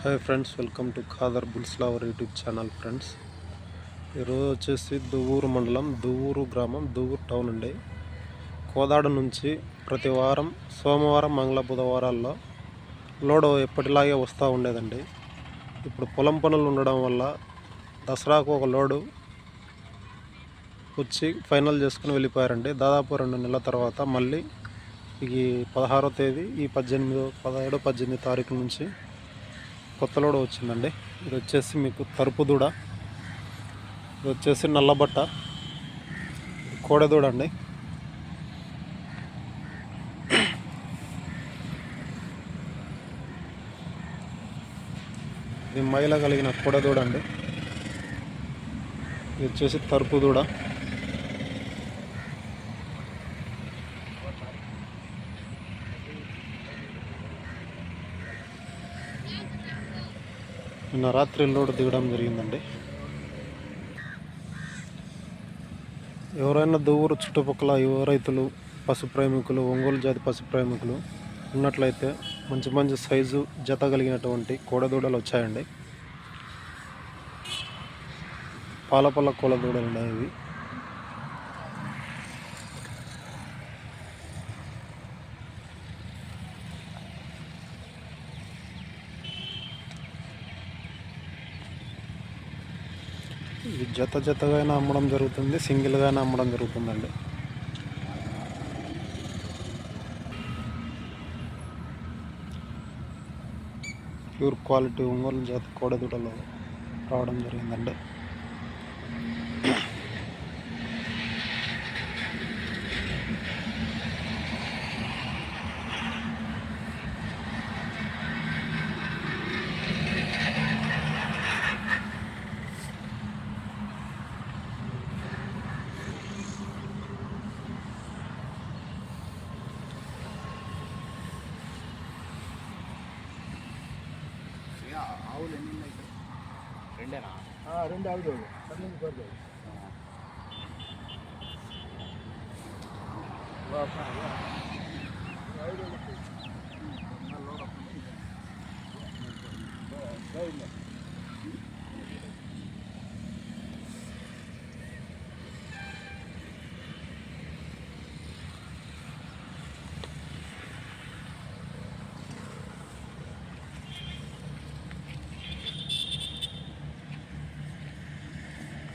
Hi friends welcome to Khadar బుల్స్లావర్ YouTube channel friends. ఈరోజు వచ్చేసి దువ్వూరు మండలం దువ్వూరు గ్రామం దువ్వూరు టౌన్ అండి. కోదాడ నుంచి ప్రతి వారం సోమవారం మంగళ బుధవారాల్లో లోడు ఎప్పటిలాగే వస్తూ ఉండేదండి. ఇప్పుడు పొలం పనులు ఉండడం వల్ల దసరాకు ఒక లోడు వచ్చి ఫైనల్ చేసుకుని వెళ్ళిపోయారండి. దాదాపు రెండు నెలల తర్వాత మళ్ళీ ఈ పదహారో తేదీ ఈ పద్దెనిమిదో పదిహేడో పద్దెనిమిది తారీఖు నుంచి కొత్త లోడ్ వచ్చిందండి. ఇది వచ్చేసి మీకు తరుపు దూడ. ఇది వచ్చేసి నల్లబట్ట. కోడెదూడ అండి ఇది మైల కలిగిన కోడెదూడ అండి ఇది వచ్చేసి తరుపు దూడ. నిన్న రాత్రి లోడ్ దిగడం జరిగిందండి. ఎవరైనా దూరు చుట్టుపక్కల యువ రైతులు పశు ప్రేమికులు ఒంగోలు జాతి పశు ప్రేమికులు ఉన్నట్లయితే మంచి మంచి సైజు జత కలిగినటువంటి కోడదూడలు వచ్చాయండి. పాలపల్ల కోడదూడలు ఉన్నాయి ఇవి ఇది జత జతగా అయినా అమ్మడం జరుగుతుంది సింగిల్గా అమ్మడం జరుగుతుందండి. ప్యూర్ క్వాలిటీ ఒంగోలు జాత కోడదూడలో రావడం జరిగిందండి. ఆవులు ఎన్ని ఉన్నాయి ఇక్కడ రెండేనా రెండు ఆవులు పన్నెండు పడుతుంది రైలు